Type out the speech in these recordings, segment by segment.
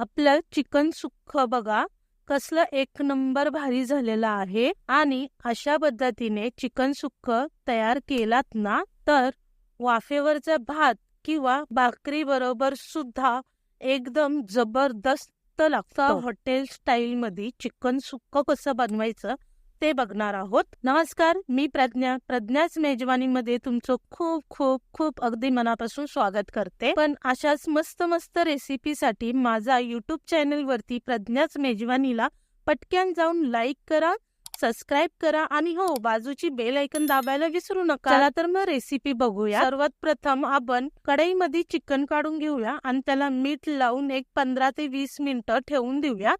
आपलं चिकन सुक्क बघा कसलं एक नंबर भारी झालेलं आहे. आणि अशा पद्धतीने चिकन सुक्क तयार केलात ना तर वाफेवरचा भात किंवा भाकरी बरोबर सुद्धा एकदम जबरदस्त लागतं. हॉटेल स्टाईल मध्ये चिकन सुक्क कसं बनवायचं ते बघणार आहोत. नमस्कार मी प्रज्ञा. प्रज्ञाच मेजवानीमध्ये तुमचं खूप खूप खूप अगदी मनापासून स्वागत करते. पण अशाच मस्त मस्त रेसिपीसाठी माझा युट्यूब चॅनल वरती प्रज्ञाच मेजवानीला पटक्यान जाऊन लाईक करा सबस्क्राईब करा आणि हो बाजूची बेल ऐकन दाबायला विसरू नका. चला तर मग रेसिपी बघूया. सर्वात प्रथम आपण कढईमध्ये चिकन काढून घेऊया आणि त्याला मीठ लावून एक पंधरा ते वीस मिनिटं ठेवून देऊया.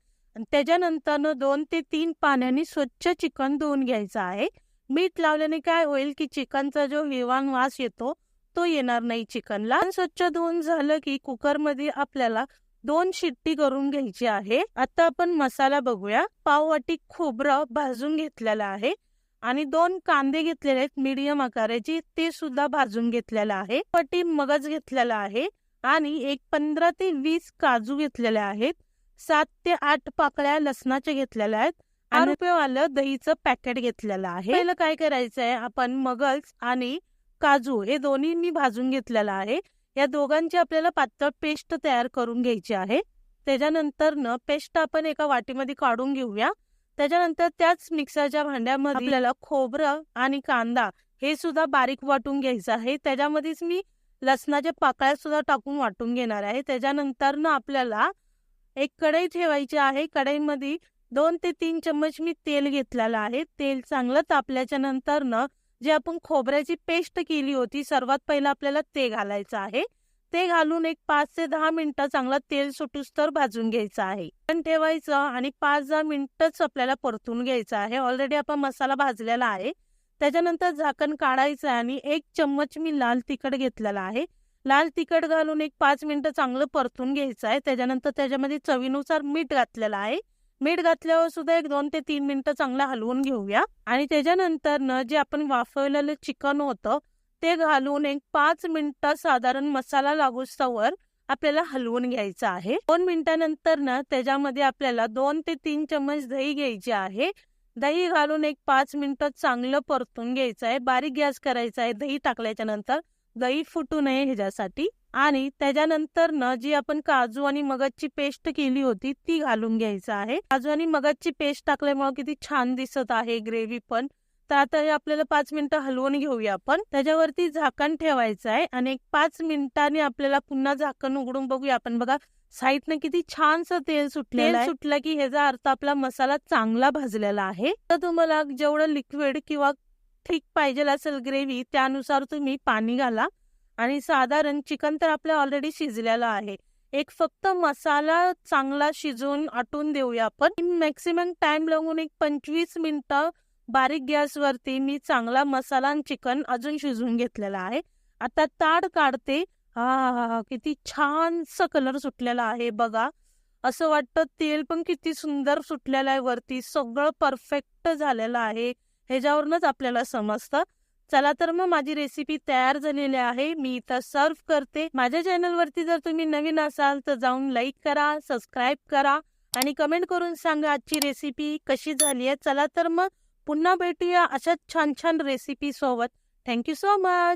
त्याच्यानंतरनं त्याच्यानंतर दोन ते तीन पाण्याने स्वच्छ चिकन धुवून घ्यायचं आहे. मीठ लावल्याने काय होईल की चिकनचा जो हिरवान वास येतो तो येणार नाही चिकनला. स्वच्छ धुवून झालं की कुकरमध्ये आपल्याला दोन शिट्टी करून घ्यायची आहे. आता आपण मसाला बघूया. पाववाटी खोबरं भाजून घेतलेलं आहे आणि दोन कांदे घेतलेले आहेत मीडियम आकाराचे. ते सुद्धा भाजून घेतलेलं आहे. वाटी मगज घेतलेला आहे आणि एक पंधरा ते वीस काजू घेतलेले आहेत. सात ते आठ पाकळ्या लसणाच्या घेतलेल्या आहेत. आणि रुपयेवालं दहीचं पॅकेट घेतलेलं आहे. पहिलं काय करायचं आहे आपण मगज आणि काजू हे दोन्ही मी भाजून घेतलेलं आहे. या दोघांची आपल्याला पातळ पेस्ट तयार करून घ्यायची आहे. त्याच्यानंतर न पेस्ट आपण एका वाटीमध्ये काढून घेऊया. त्याच्यानंतर त्याच मिक्सरच्या भांड्यामध्ये आपल्याला खोबरं आणि कांदा हे सुद्धा बारीक वाटून घ्यायचं आहे. त्याच्यामध्येच मी लसणाच्या पाकळ्या सुद्धा टाकून वाटून घेणार आहे. त्याच्यानंतर न आपल्याला एक कढई ठेवायची आहे. कढईमध्ये दोन ते तीन चम्मच मी तेल घेतलेलं आहे. तेल चांगलं तापल्याच्या नंतर न जे आपण खोबऱ्याची पेस्ट केली होती सर्वात पहिलं आपल्याला ते घालायचं आहे. ते घालून एक पाच ते दहा मिनिटं चांगलं तेल सुटूस तर भाजून घ्यायचं आहे. पण ठेवायचं आणि पाच दहा मिनिटच आपल्याला परतून घ्यायचं आहे. ऑलरेडी आपण मसाला भाजलेला आहे. त्याच्यानंतर झाकण काढायचं आहे आणि एक चम्मच मी लाल तिखट घेतलेला आहे. लाल तिखट घालून एक पाच मिनटं चांगलं परतून घ्यायचं आहे. त्याच्यानंतर त्याच्यामध्ये चवीनुसार मीठ घातलेलं आहे. मीठ घातल्यावर सुद्धा एक दोन ते तीन मिनिटं चांगलं हलवून घेऊया. आणि त्याच्यानंतर न जे आपण वाफवलेलं चिकन होतं ते घालून एक पाच मिनिटं साधारण मसाला लागूस्तवर आपल्याला हलवून घ्यायचं आहे. दोन मिनिटानंतर ना त्याच्यामध्ये आपल्याला दोन ते तीन चम्मच दही घ्यायची आहे. दही घालून एक पाच मिनिटं चांगलं परतून घ्यायचं आहे. बारीक गॅस करायचा आहे दही टाकल्याच्या नंतर. दही फुटू नये ह्याच्यासाठी. आणि त्याच्यानंतर न जी आपण काजू आणि मगजची पेस्ट केली होती ती घालून घ्यायचं आहे. काजू आणि मगजची पेस्ट टाकल्यामुळे किती छान दिसत आहे ग्रेव्ही पण. तर आता हे आपल्याला पाच मिनिटं हलवून घेऊया आपण. त्याच्यावरती झाकण ठेवायचं आहे. आणि एक पाच मिनिटांनी आपल्याला पुन्हा झाकण उघडून बघूया आपण. बघा साईडनं किती छानसं तेल सुटलेलं सुटलं की ह्याचा अर्थ आपला मसाला चांगला भाजलेला आहे. तर तुम्हाला जेवढं लिक्विड किंवा ठीक पाहिजे असेल ग्रेव्ही त्यानुसार तुम्ही पाणी घाला. आणि साधारण चिकन तर आपलं ऑलरेडी शिजलेलं आहे. एक फक्त मसाला चांगला शिजवून आटून देऊया आपण. मॅक्सिमम टाइम लागून एक पंचवीस मिनिटं बारीक गॅसवरती मी चांगला मसाला आणि चिकन अजून शिजवून घेतलेला आहे. आता ताड काढते. हा किती छानसा कलर सुटलेला आहे बघा. असं वाटतं तेल पण किती सुंदर सुटलेलं आहे वरती. सगळं परफेक्ट झालेलं आहे. ह्याच्यावरूनच आपल्याला समजतं. चला तर मग माझी रेसिपी तयार झालेली आहे. मी इथं सर्व करते. माझ्या चॅनलवरती जर तुम्ही नवीन असाल तर जाऊन लाईक करा सबस्क्राईब करा आणि कमेंट करून सांगा आजची रेसिपी कशी झाली आहे. चला तर मग पुन्हा भेटूया अशाच छान छान रेसिपी सोबत थँक्यू सो मच